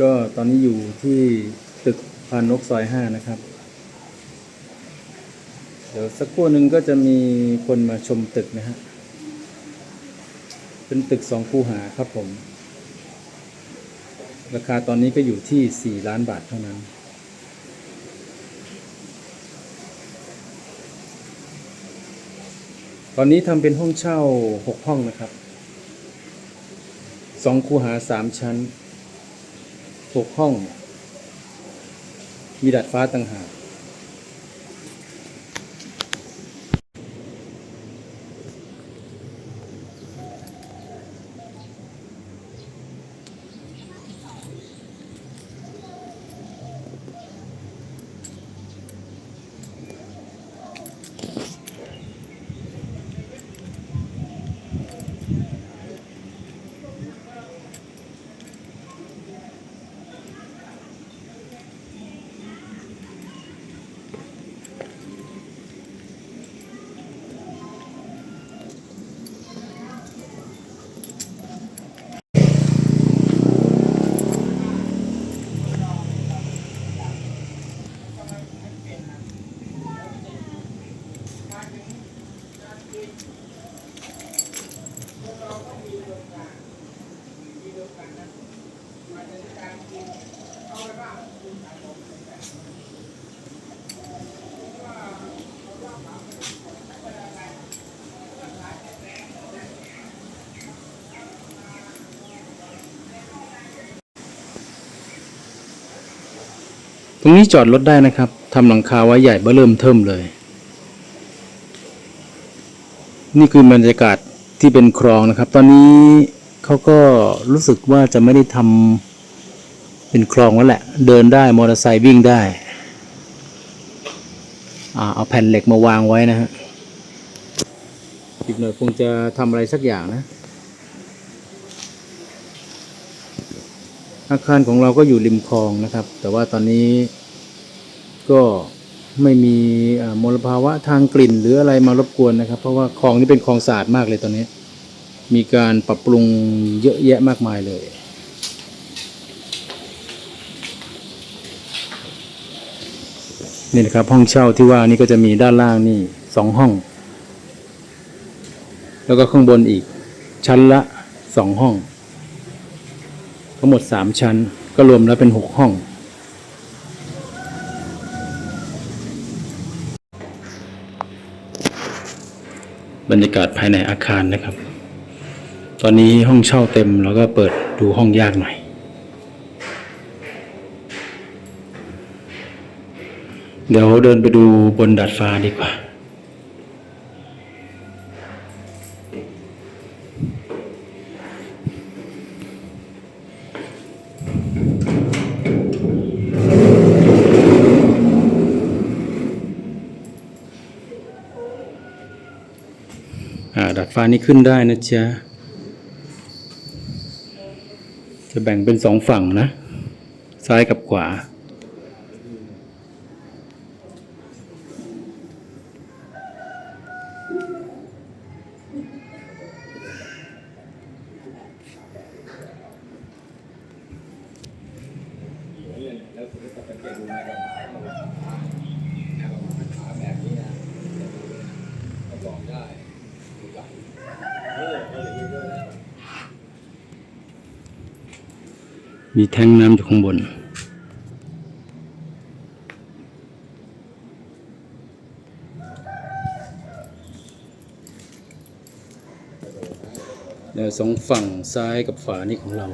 ก็ตอนนี้อยู่ที่ตึกพานนกซอยห้านะครับ เดี๋ยวสักครู่หนึ่งก็จะมีคนมาชมตึกนะฮะ เป็นตึกสองคูหาครับผม ราคาตอนนี้ก็อยู่ที่4ล้านบาทเท่านั้น ตอนนี้ทำเป็นห้องเช่า6ห้องนะครับ2คูหา3ชั้น 6ห้อง มีดัดฟ้าต่างหาก ตรงนี้จอดรถได้นะครับ ทำหลังคาไว้ใหญ่เบ้อเริ่มเทิมเลย นี่คือบรรยากาศที่เป็นคลองนะครับ ตอนนี้เขาก็รู้สึกว่าจะไม่ได้ทำ เป็นคลองแล้วแหละ เดินได้มอเตอร์ไซค์วิ่งได้อ่าเอาแผ่นเหล็กมาวางไว้นะฮะอีกหน่อยคงจะทำอะไรสักอย่างนะ อาคารของเราก็อยู่ริมคลองนะครับ แต่ว่าตอนนี้ก็ไม่มีมลภาวะทางกลิ่นหรืออะไรมารบกวนนะครับ เพราะว่าคลองนี้เป็นคลองสะอาดมากเลยตอนนี้ มีการปรับปรุงเยอะแยะมากมายเลย นี่นะครับห้องเช่าที่ว่านี่ก็จะมีด้านล่างนี่สองห้อง แล้วก็ข้างบนอีกชั้นละสองห้อง ทั้งหมดสามชั้นก็รวมแล้วเป็นหกห้อง บรรยากาศภายในอาคารนะครับ ตอนนี้ห้องเช่าเต็มแล้วก็เปิดดูห้องยากหน่อย เดี๋ยวเดินไปดูบนดาดฟ้าดีกว่าดาดฟ้านี้ขึ้นได้นะจ๊ะ จะแบ่งเป็นสองฝั่งนะ ซ้ายกับขวา มีแทงน้ำอยู่ข้างบนเดี๋ยวสองฝั่งซ้ายกับขวานี่ของเรา